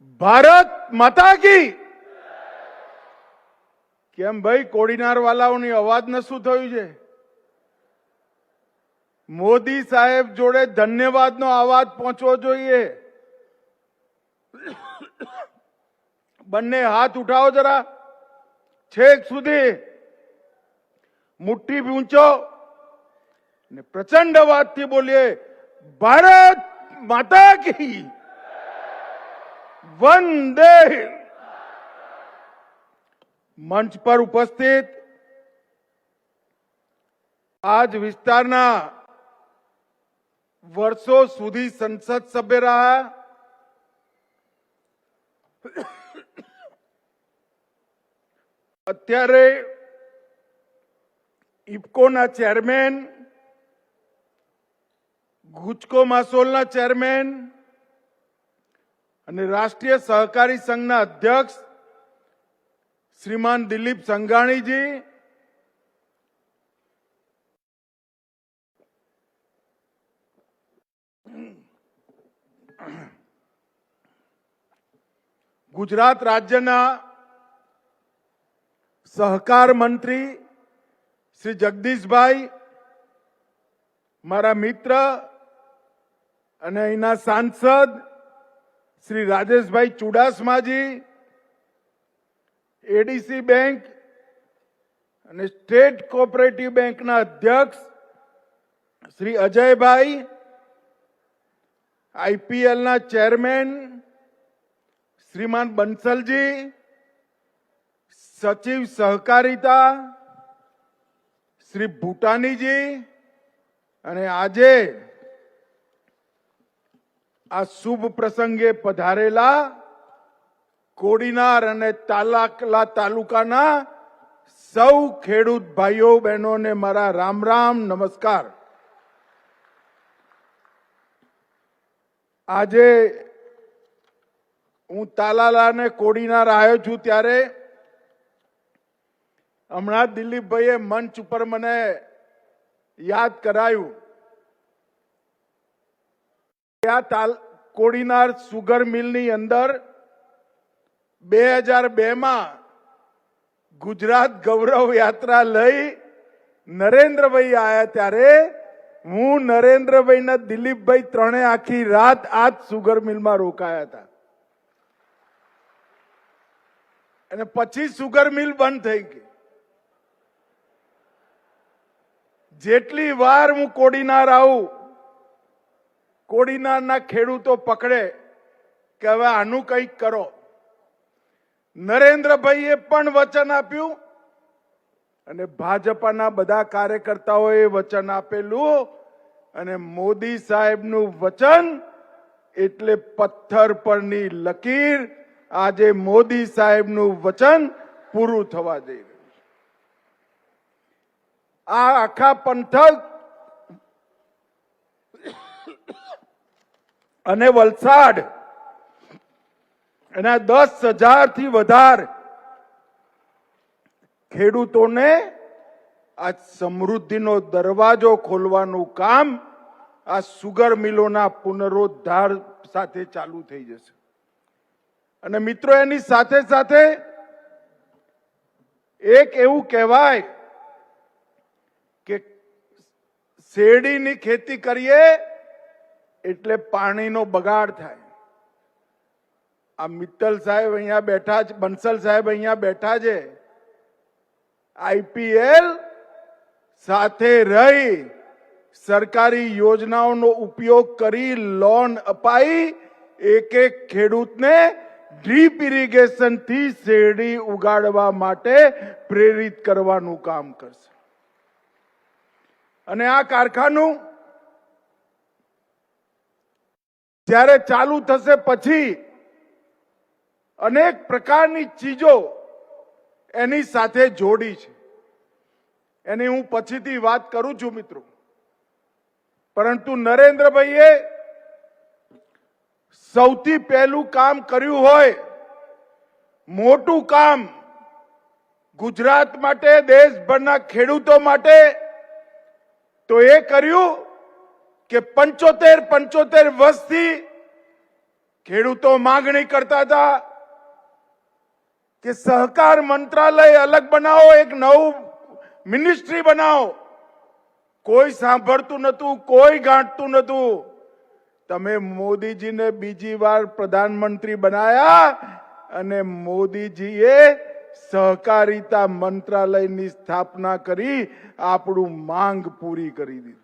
ભારત માતા કી. કેમ ભાઈ કોડીનાર વાલાઓની અવાજને શું થયું છે? મોદી સાહેબ જોડે ધન્યવાદનો અવાજ પહોંચવો જોઈએ. બંને હાથ ઉઠાવો જરા. છેક સુધી. મુઠ્ઠી ઊંચો. ને પ્રચંડ અવાજથી બોલીએ, ભારત માતા કી. વંદે. મંચ પર ઉપસ્થિત આજ વિસ્તારના વર્ષો સુધી સંસદ સભ્ય રહ્યા. અત્યારે ઇફકોના ચેરમેન ગુજકો માસોલના ચેરમેન અને રાષ્ટ્રીય સહકારી સંઘના અધ્યક્ષ શ્રીમાન દિલીપ સંઘાણીજી. ગુજરાત રાજ્યના સહકાર મંત્રી શ્રી જગદીશભાઈ, મારા મિત્ર અને અહીંના સાંસદ શ્રી રાજેશભાઈ ચુડાસમાજી એડીસી બેંક અને સ્ટેટ કોઓપરેટિવ બેંકના અધ્યક્ષ શ્રી અજયભાઈ, આઈપીએલના ચેરમેન શ્રીમાન બંસલજી, સચિવ સહકારિતા શ્રી ભૂટાનીજી અને આજે આ શુભ પ્રસંગે પધારેલા કોડીનાર અને તાલાકલા તાલુકાના સૌ ખેડૂત ભાઈઓ, બહેનોને મારા રામ રામ નમસ્કાર. આજે હું તાલાલા અને કોડીનાર આવ્યો છું ત્યારે હમણાં દિલીપભાઈએ મંચ ઉપર મને યાદ કરાયું. આ તાલ, કોડીનાર સુગર મિલની અંદર બે હજાર બેમાં ગુજરાત ગૌરવ યાત્રા લઈ નરેન્દ્રભાઈ આયા ત્યારે હું નરેન્દ્રભાઈ ના દિલીપભાઈ ત્રણે આખી રાત આજ સુગર મિલમાં રોકાયા હતા. અને પછી સુગર મિલ બંધ થઈ ગઈ. જેટલી વાર હું કોડીનાર આવું કોડીનારના ખેડૂતો પકડે કે હવે આનું કંઈક કરો. નરેન્દ્રભાઈએ પણ વચન આપ્યું અને ભાજપાના બધા કાર્યકર્તાઓએ વચન આપેલું અને મોદી સાહેબનું વચન એટલે પથ્થર પરની લકીર. આજે મોદી સાહેબનું વચન પૂરું થવા જઈ રહ્યું આ આખા પંથક અને વલસાડ. એના દસ હજારથી વધારે ખેડૂતોને આ સમૃદ્ધિનો દરવાજો ખોલવાનું કામ આ સુગર મિલોના પુનરોદ્ધાર સાથે ચાલુ થઈ જશે. અને મિત્રો, એની સાથે સાથે એક એવું કહેવાય કે શેરડીની ખેતી કરીએ એટલે પાણીનો બગાડ થાય. આ મિત્તલ સાહેબ અહીંયા બેઠા છે બંસલ સાહેબ અહીંયા બેઠા છે. આઈપીએલ સાથે રહી સરકારી યોજનાઓનો ઉપયોગ કરી લોન અપાઈ. એક એક ખેડૂતને ડ્રીપ ઇરિગેશનથી શેરડી ઉગાડવા માટે પ્રેરિત કરવાનું કામ કરશે. અને આ કારખાનું જ્યારે ચાલુ થશે પછી અનેક પ્રકારની ચીજો એની સાથે જોડી છે. એની હું પછીથી વાત કરું છું મિત્રો. પરંતુ નરેન્દ્રભાઈએ સૌથી પહેલું કામ કર્યું હોય, મોટું કામ ગુજરાત માટે, દેશભરના ખેડૂતો માટે, તો એ કર્યું કે પંચોતેર પંચોતેર વર્ષથી ખેડૂતો માગણી કરતા હતા કે સહકાર મંત્રાલય અલગ બનાવો, એક નવું મિનિસ્ટ્રી બનાવો. કોઈ સાંભળતું નતું, કોઈ ગાંઠતું નતું. તમે મોદીજીને બીજી વાર પ્રધાનમંત્રી બનાયા અને મોદીજીએ સહકારિતા મંત્રાલયની સ્થાપના કરી, આપણું માંગ પૂરી કરી દીધી.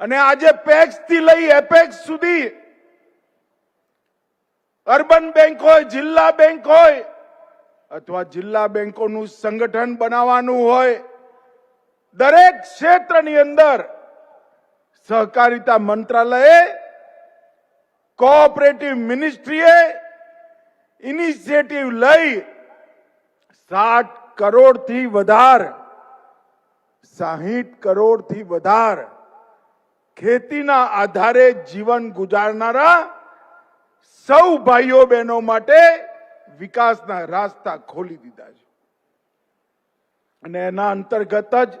અને આજે પેક્સથી લઈ એપેક્સ સુધી અર્બન બેંક હોય, જિલ્લા બેંક હોય, અથવા જિલ્લા બેંકોનું સંગઠન બનાવવાનું હોય, દરેક ક્ષેત્રની અંદર સહકારિતા મંત્રાલયે, કોઓપરેટિવ મિનિસ્ટ્રીએ ઇનિશિયેટિવ લઈ સાઠ કરોડથી વધાર, સાહીઠ કરોડથી વધાર ખેતીના આધારે જીવન ગુજારનારા સૌ ભાઈઓ બહેનો માટે વિકાસના રાસ્તા ખોલી દીધા છે. અને એના અંતર્ગત જ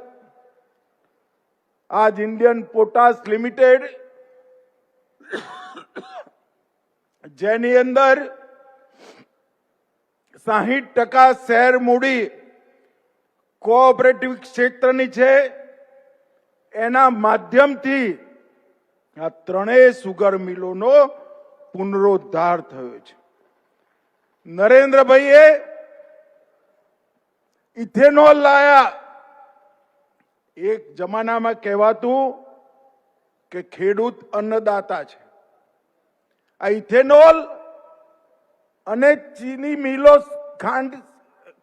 આજ ઇન્ડિયન પોટાશ લિમિટેડ જેની અંદર સાહીઠ ટકા શેર મૂડી કોઓપરેટિવ ક્ષેત્રની છે. એના માધ્યમથી આ ત્રણેય સુગર મિલોનો પુનરોદ્ધાર થયો છે. નરેન્દ્રભાઈએ ઇથેનોલ લાયા. એક જમાનામાં કહેવાતું કે ખેડૂત અન્નદાતા છે. આ ઇથેનોલ અને ચીની મિલો ખાંડ,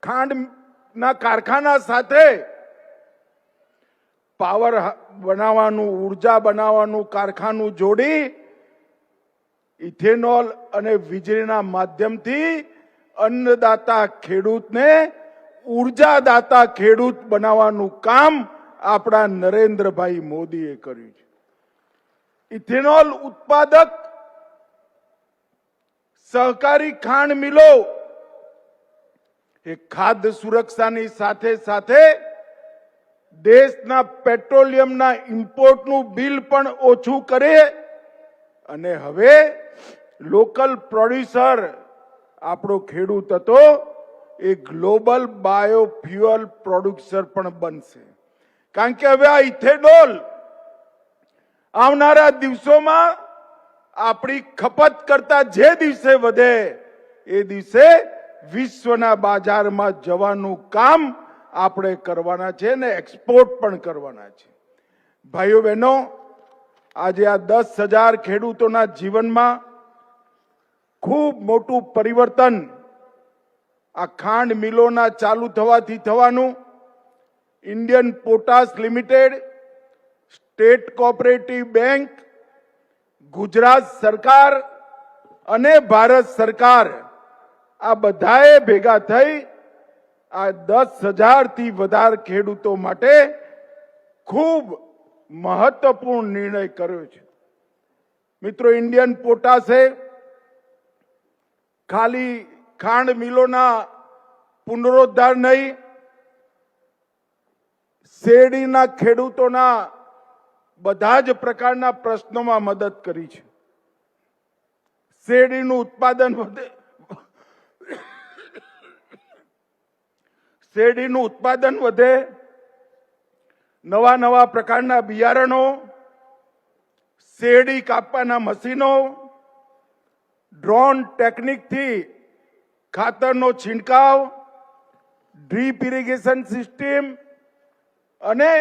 ખાંડના કારખાના સાથે પાવર બનાવવાનું, ઊર્જા બનાવવાનું કારખાનું જોડી, ઇથેનોલ અને વીજળીના માધ્યમથી અન્નદાતા ખેડૂતને ઉર્જાદાતા ખેડૂત બનાવવાનું કામ આપણા નરેન્દ્રભાઈ મોદીએ કર્યું છે. ઇથેનોલ ઉત્પાદક સહકારી ખાંડ મિલો એ ખાદ્ય સુરક્ષાની સાથે સાથે દેશના પેટ્રોલિયમના ઇમ્પોર્ટનું બિલ પણ ઓછું કરે અને હવે લોકલ પ્રોડ્યુસર આપણો ખેડૂત હતો, એ ગ્લોબલ બાયોફ્યુઅલ પ્રોડ્યુસર પણ બનશે. કારણ કે હવે આ ઇથેનોલ આવનારા દિવસોમાં આપણી ખપત કરતા જે દિવસે વધે, એ દિવસે વિશ્વના બજારમાં જવાનું કામ આપણે કરવાના છે ને એક્સપોર્ટ પણ કરવાના છે. ભાઈઓ બહેનો, આજે આ દસ હજાર ખેડૂતોના જીવનમાં ખૂબ મોટું પરિવર્તન આ ખાંડ મિલોના ચાલુ થવાથી થવાનું. Indian Potash limited, state cooperative bank, Gujarat સરકાર અને ભારત સરકાર આ બધાએ ભેગા થઈ આ દસ હજારથી વધારે ખેડૂતો માટે ખૂબ મહત્વપૂર્ણ નિર્ણય કર્યો છે. મિત્રો ઇન્ડિયન પોટાશે ખાલી ખાંડ મિલોના પુનરોદ્ધાર નહીં, શેરડીના ખેડૂતોના બધા જ પ્રકારના પ્રશ્નોમાં મદદ કરી છે. શેરડીનું ઉત્પાદન વધે શેરડીનું ઉત્પાદન વધે, નવા નવા પ્રકારના બિયારણો, શેરડી કાપવાના મશીનો, ડ્રોન ટેકનિકથી ખાતરનો છિંટકાવ, ડ્રીપ ઇરિગેશન સિસ્ટમ અને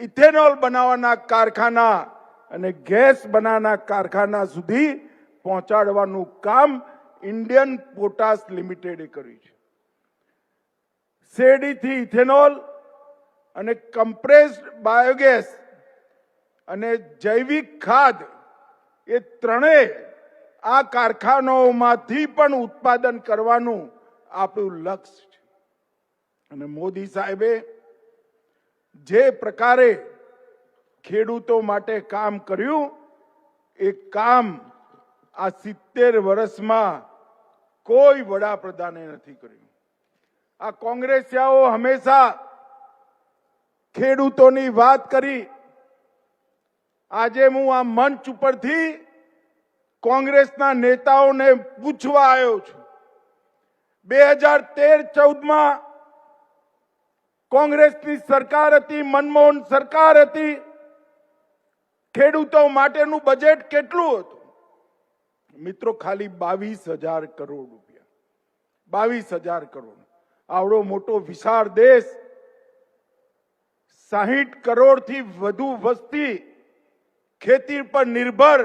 ઇથેનોલ બનાવવાના કારખાના અને ગેસ બનાવવાના કારખાના સુધી પહોંચાડવાનું કામ ઇન્ડિયન પોટાશ લિમિટેડે કર્યું છે. શેરડીથી ઇથેનોલ અને કમ્પ્રેસ્ડ બાયોગેસ અને જૈવિક ખાદ એ ત્રણેય આ કારખાનાઓમાંથી પણ ઉત્પાદન કરવાનું આપણું લક્ષ્ય છે. અને મોદી સાહેબે જે પ્રકારે ખેડૂતો માટે કામ કર્યું, એ કામ આ સિત્તેર વર્ષમાં કોઈ વડાપ્રધાને નથી કર્યું. આ કોંગ્રેસિયાઓ હંમેશા ખેડૂતોની વાત કરી. આજે હું આ મંચ ઉપરથી કોંગ્રેસના નેતાઓને પૂછવા આવ્યો છું. બે હજાર તેર ચૌદમાં કોંગ્રેસની સરકાર હતી, મનમોહન સરકાર હતી. ખેડૂતો માટેનું બજેટ કેટલું હતું? મિત્રો, ખાલી બાવીસ હજાર કરોડ રૂપિયા. બાવીસ હજાર કરોડ. આવડો મોટો વિશાળ દેશ, સાહીઠ કરોડથી વધુ વસ્તી ખેતી પર નિર્ભર,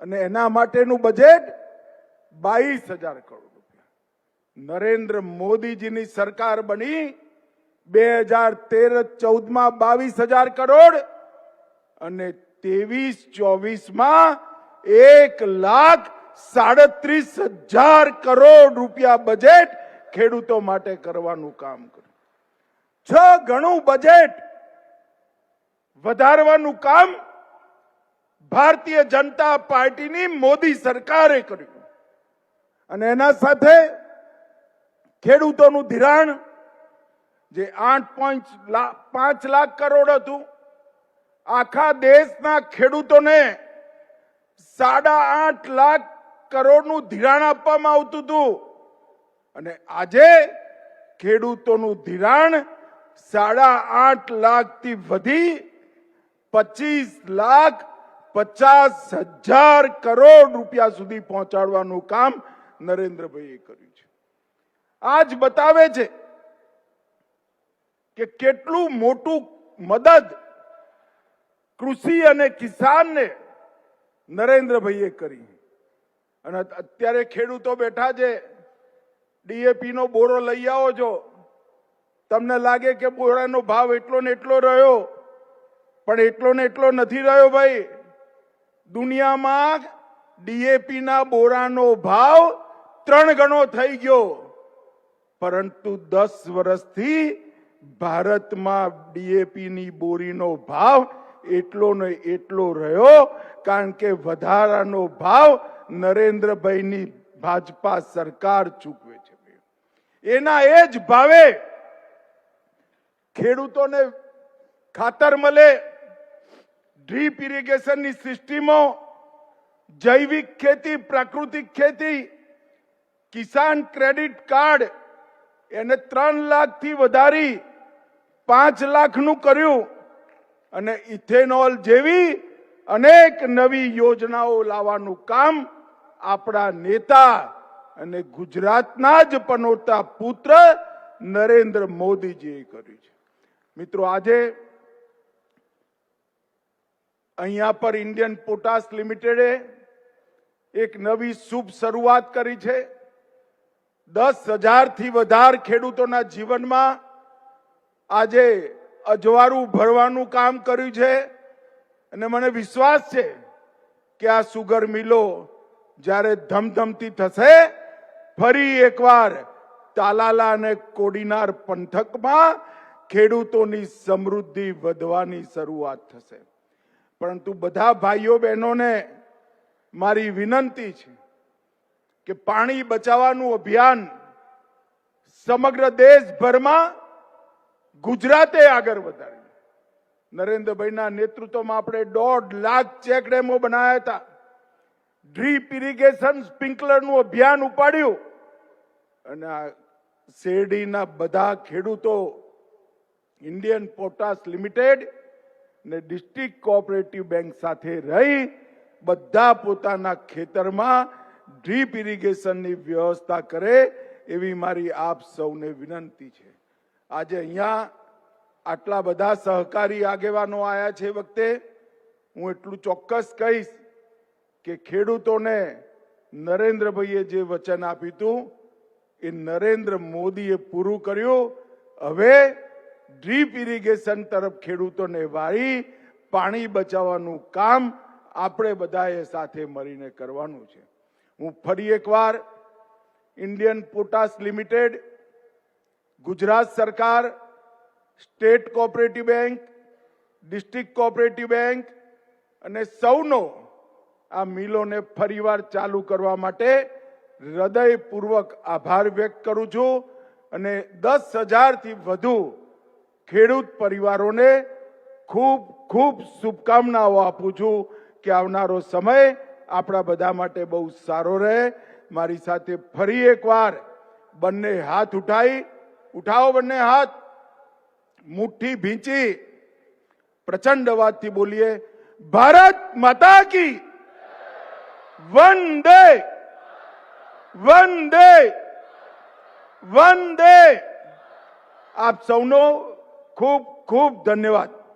અને એના માટેનું બજેટ બાવીસ હજાર કરોડ રૂપિયા. નરેન્દ્ર મોદીજીની સરકાર બની, બે હજાર તેર ચૌદમાં બાવીસ હજાર કરોડ, અને ત્રેવીસ ચોવીસમાં એક લાખ સાડત્રીસ હજાર કરોડ રૂપિયા બજેટ ખેડૂતો માટે કરવાનું કામ કર્યું છ ગણું બજેટ વધારવાનું કામ ભારતીય જનતા પાર્ટીની મોદી સરકારે કર્યું. અને એના સાથે ખેડૂતોનું ધિરાણ જે આઠ પોઈન્ટ પાંચ લાખ કરોડ હતું, આખા દેશના ખેડૂતોને સાડા આઠ લાખ કરોડનું ધિરાણ આપવામાં આવતું હતું. અને આજે ખેડૂતોનું ધિરાણ સાડા આઠ લાખથી વધી પચીસ લાખ પચાસ હજાર કરોડ રૂપિયા સુધી પહોંચાડવાનું કામ નરેન્દ્રભાઈએ કર્યું છે. આજ બતાવે છે કે કેટલું મોટું મદદ કૃષિ અને કિસાનને નરેન્દ્રભાઈએ કરી. અને અત્યારે ખેડૂતો બેઠા છે ડીએપી નો બોરો લઈ આવો છો. તમને લાગે કે બોરાનો ભાવ એટલો ને એટલો રહ્યો. પણ એટલો ને એટલો નથી રહ્યો ભાઈ. દુનિયામાં ડીએપી ના બોરાનો ભાવ ત્રણ ગણો થઈ ગયો. પરંતુ દસ વર્ષથી ભારતમાં ડીએપી ની બોરીનો ભાવ એટલો ને એટલો રહ્યો. કારણ કે વધારાનો ભાવ નરેન્દ્રભાઈની ભાજપા સરકાર ચૂકવે એના એ જ ભાવે ખેડૂતોને ખાતર મળે, ડ્રીપ ઇરિગેશનની સિસ્ટમો, જૈવિક ખેતી, પ્રાકૃતિક ખેતી, કિસાન ક્રેડિટ કાર્ડ એને ત્રણ લાખથી વધારી પાંચ લાખનું કર્યું અને ઇથેનોલ જેવી અનેક નવી યોજનાઓ લાવવાનું કામ આપણા નેતા અને ગુજરાતના જ પનોતા પુત્ર નરેન્દ્ર મોદીજીએ કર્યું છે. મિત્રો, આજે અહીંયા પર ઇન્ડિયન પોટાસ લિમિટેડે એક નવી શુભ શરૂઆત કરી છે. દસ હજારથી વધારે ખેડૂતોના જીવનમાં આજે અજવાળું ભરવાનું કામ કર્યું છે અને મને વિશ્વાસ છે કે આ સુગર મિલો જ્યારે ધમધમતી થશે ફરી એકવાર તાલાલા અને કોડીનાર પંથકમાં ખેડૂતોની સમૃદ્ધિ વધવાની શરૂઆત થશે. પરંતુ બધા ભાઈઓ બહેનોને મારી વિનંતી છે કે પાણી બચાવવાનું અભિયાન સમગ્ર દેશભરમાં ગુજરાતે આગળ વધાર્યું. નરેન્દ્રભાઈના નેતૃત્વમાં આપણે દોઢ લાખ ચેક ડેમો બનાવ્યા હતા. ડ્રીપ ઇરિગેશન સ્પ્રિંકલરનું અભિયાન ઉપાડ્યું. અને આ શેરડીના બધા ખેડૂતો ઇન્ડિયન પોટાસ લિમિટેડ ને ડિસ્ટ્રિક્ટ કોઓપરેટિવ બેંક સાથે રહી બધા પોતાના ખેતરમાં ડ્રીપ ઇરિગેશનની વ્યવસ્થા કરે એવી મારી આપ સૌને વિનંતી છે. આજે અહીંયા આટલા બધા સહકારી આગેવાનો આવ્યા છે વખતે હું એટલું ચોક્કસ કહીશ કે ખેડૂતોને નરેન્દ્રભાઈએ જે વચન આપ્યું હતું, એ નરેન્દ્ર મોદીએ પૂરું કર્યું. હવે ડ્રીપ ઇરિગેશન તરફ ખેડૂતોને વાળી પાણી બચાવવાનું કામ આપણે બધાએ સાથે મળીને કરવાનું છે. હું ફરી એકવાર ઇન્ડિયન પોટાસ લિમિટેડ, ગુજરાત સરકાર, state cooperative bank, district cooperative bank અને સૌનો આ મિલોને ફરીવાર ચાલુ કરવા માટે હૃદયપૂર્વક આભાર વ્યક્ત કરું છું અને દસ હજારથી વધુ ખેડૂત પરિવારોને ખૂબ ખૂબ શુભકામનાઓ આપું છું કે આવનારો સમય આપણા બધા માટે બહુ સારો રહે. મારી સાથે ફરી એકવાર બંને હાથ ઉઠાઈ. ઉઠાવો બંને હાથ. મુઠ્ઠી ભીંચી. પ્રચંડ અવાજથી બોલીએ, ભારત માતા કી વંદે. one day. આપ સૌનો ખૂબ ખૂબ ધન્યવાદ.